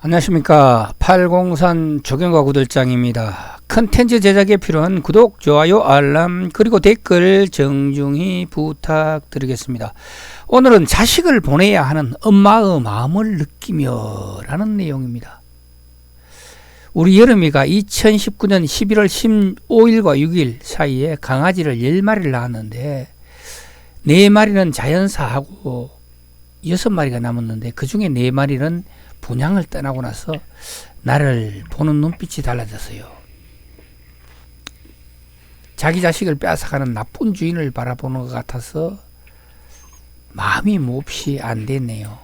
안녕하십니까. 803 조경과 구들장입니다. 컨텐츠 제작에 필요한 구독 좋아요 알람 그리고 댓글 정중히 부탁드리겠습니다. 오늘은 자식을 보내야 하는 엄마의 마음을 느끼며 라는 내용입니다. 우리 여름이가 2019년 11월 15일과 6일 사이에 강아지를 10마리를 낳았는데 4마리는 자연사하고 6마리가 남았는데 그 중에 4마리는 분양을 떠나고 나서 나를 보는 눈빛이 달라졌어요. 자기 자식을 빼앗아가는 나쁜 주인을 바라보는 것 같아서 마음이 몹시 안 됐네요.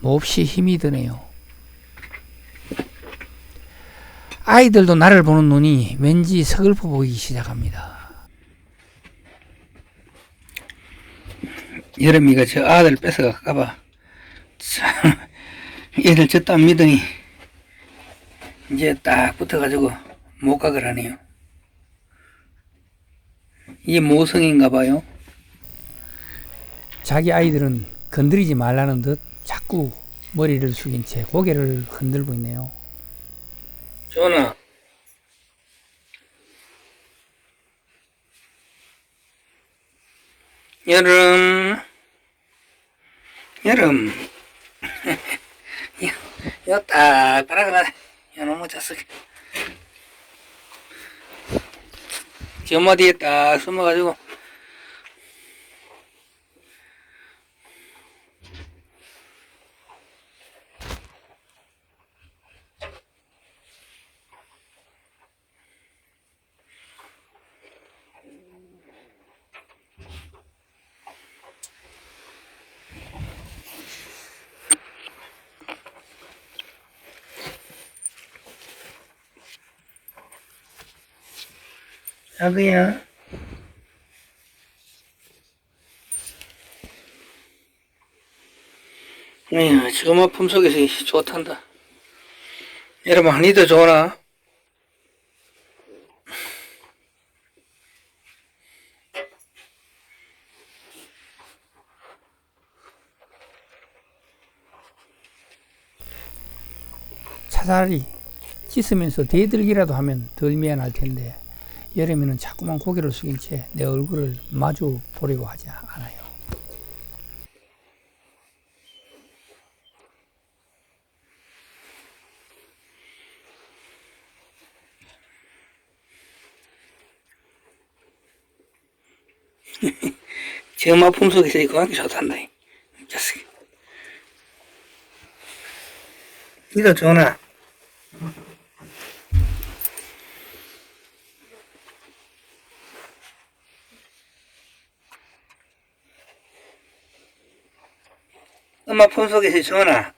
몹시 힘이 드네요. 아이들도 나를 보는 눈이 왠지 서글퍼 보이기 시작합니다. 여름이가 저 아들 뺏어갈까봐 참, 얘들 저따 믿으니 이제 딱 붙어가지고 못 가거라네요. 이게 모성인가 봐요. 자기 아이들은 건드리지 말라는 듯 자꾸 머리를 숙인 채 고개를 흔들고 있네요. 전화. 여름, 여름. 이거 딱 바라그라 이놈의 자식 자그야 에휴 지금 아픔 속에서 좋단다. 여러분 니도 좋나? 차라리 씻으면서 대들기라도 하면 덜 미안할 텐데 여름에는 자꾸만 고개를 숙인 채 내 얼굴을 마주 보려고 하지 않아요. 지금 아픔 속에서 이거 하기 좋단다. 이 자식. 니도 좋나? 엄마 폰 속에서 전화.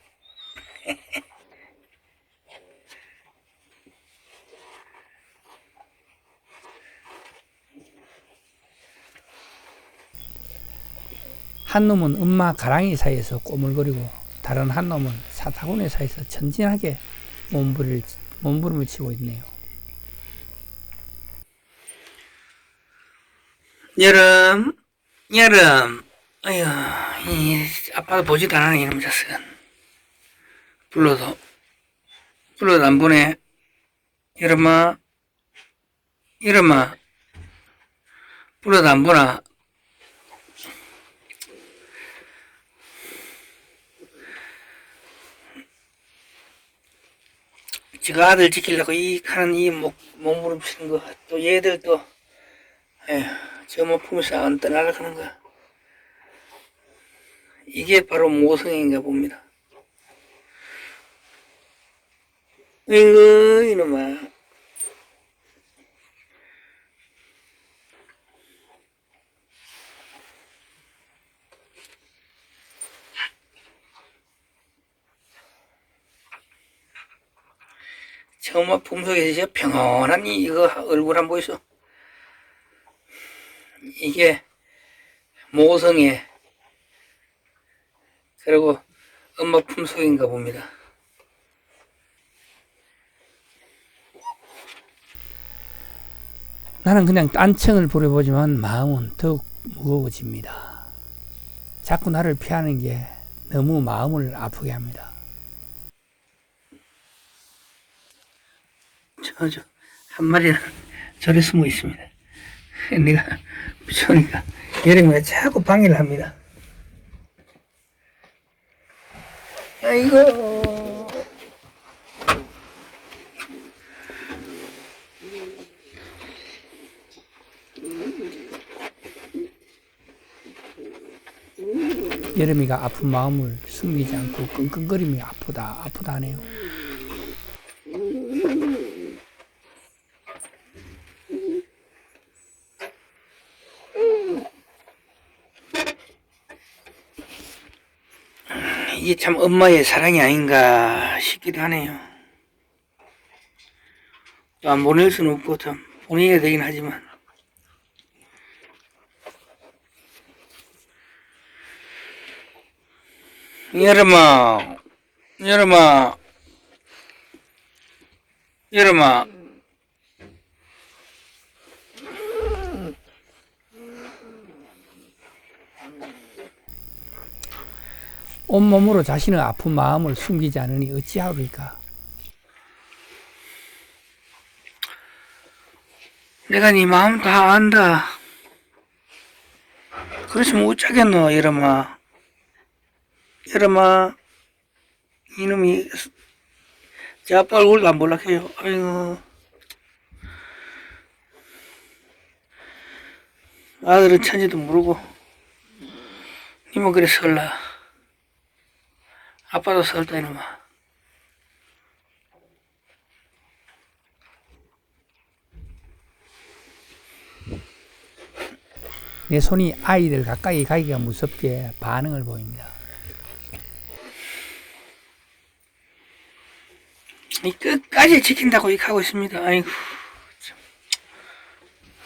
한 놈은 엄마 가랑이 사이에서 꼬물거리고 다른 한 놈은 사타구니 사이에서 천진하게 몸부림을, 몸부림을 치고 있네요. 여름, 여름, 아휴, 이 아빠도 보지도 않아 이놈 자식은. 불러도 불러도 안 보내. 여름아, 여름아, 불러도 안 보나. 지가 아들 지키려고 이 하는 이 목, 몸부림 치는 거, 또 얘들 또, 에휴, 저뭐 품에서 안 떠나가는 거. 이게 바로 모성인가 봅니다. 으이구, 이놈아. 처음 품속에서 저 평온한 이- 이거 얼굴 한 보이소. 이게 모성의 그리고 음악품 속인가 봅니다. 나는 그냥 딴청을 부려보지만 마음은 더욱 무거워집니다. 자꾸 나를 피하는 게 너무 마음을 아프게 합니다. 저, 저, 한 마리는 저리 숨어 있습니다. 내가 무서우니까 여름에 자꾸 방해를 합니다. 아이고. 여름이가 아픈 마음을 숨기지 않고 끙끙거리며 아프다 아프다 하네요. 이게 참 엄마의 사랑이 아닌가 싶기도 하네요. 또 안 보낼 수는 없고 참 보내야 되긴 하지만 여름아 여름아 여름아 온몸으로 자신의 아픈 마음을 숨기지 않으니 어찌하리까? 내가 네 마음 다 안다. 그렇지면 어쩌겠노 여름아. 여름아 이놈이 제 아빠 얼굴도 안 볼락해요. 아이고. 아들은 천지도 모르고 니뭐 그래 설라 아빠도 설다 이놈아 내 손이 아이들 가까이 가기가 무섭게 반응을 보입니다. 이 끝까지 지킨다고 하고 있습니다. 아이고, 참.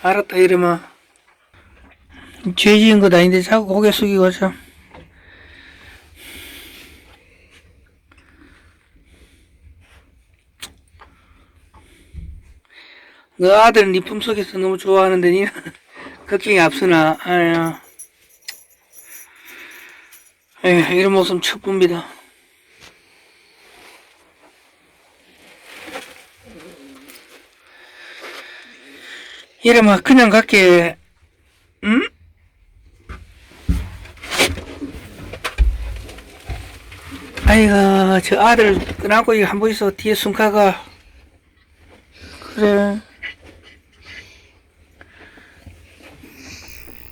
알았다, 이러면. 죄 지은 것 아닌데 자꾸 고개 숙이고 참. 너 아들 네 품속에서 너무 좋아하는데 니는 걱정이 앞서나. 아유. 아유 이런 모습 처음 봅니다. 이러면 그냥 갈게. 응? 아이고 저 아들 이거 한번 있어. 뒤에 숨가가. 그래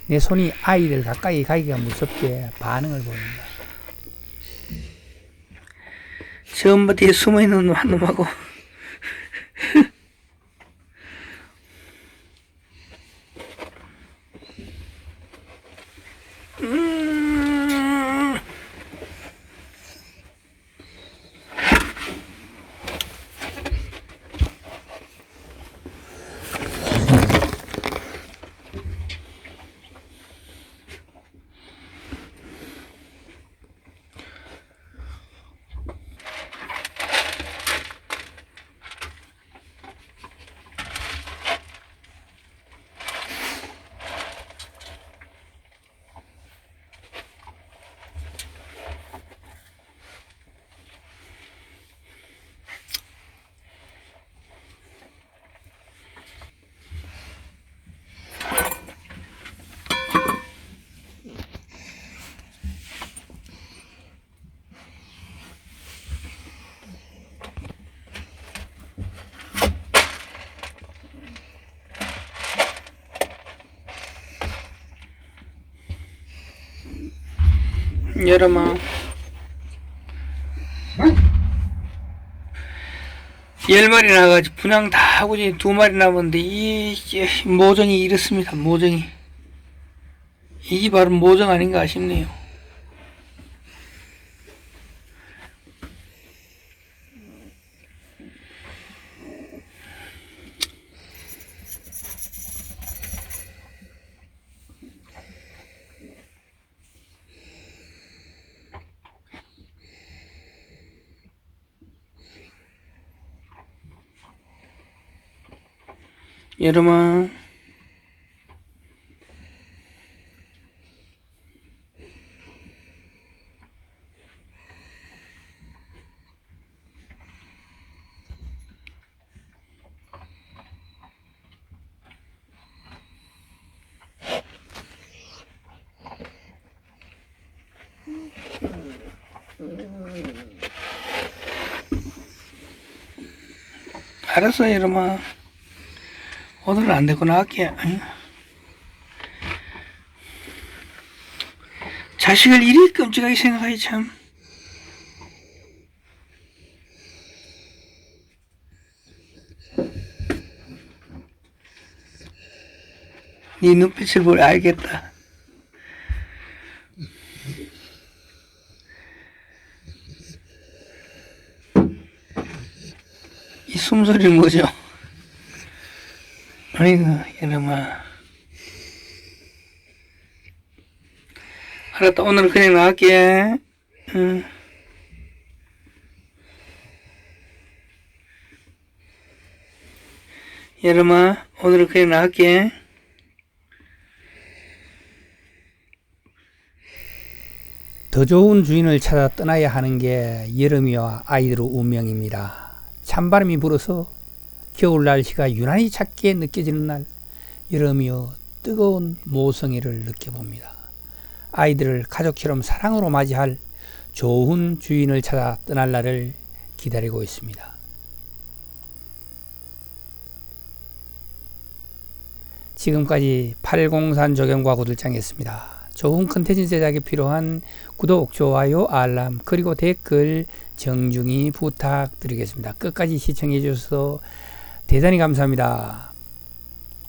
내 손이 아이들 가까이 가기가 무섭게 반응을 보입니다. 저 엄마 뒤에 숨어있는 한 놈하고 음. 여러분 열 마리 나가지고 분양 다 하고 이제 두 마리 남았는데 이 모정이 이렇습니다 모정이. 이게 바로 모정 아닌가 싶네요 여러분 알았어 이놈아. 오늘은 안 나갈게. 아유. 자식을 이리 끔찍하게 생각하기 참. 네 눈빛을 보려 알겠다. 이 숨소리는 뭐죠? 아이고, 이놈아. 알았다, 오늘은 그냥 나갈게. 응. 여름아, 오늘은 그냥 나갈게. 더 좋은 주인을 찾아 떠나야 하는 게 여름이와 아이들의 운명입니다. 찬바람이 불어서 겨울 날씨가 유난히 잦게 느껴지는 날, 여름이여 뜨거운 모성애를 느껴봅니다. 아이들을 가족처럼 사랑으로 맞이할 좋은 주인을 찾아 떠날 날을 기다리고 있습니다. 지금까지 803 조경과 구들장이었습니다. 좋은 컨텐츠 제작에 필요한 구독, 좋아요, 알람, 그리고 댓글 정중히 부탁드리겠습니다. 끝까지 시청해 주셔서 대단히 감사합니다.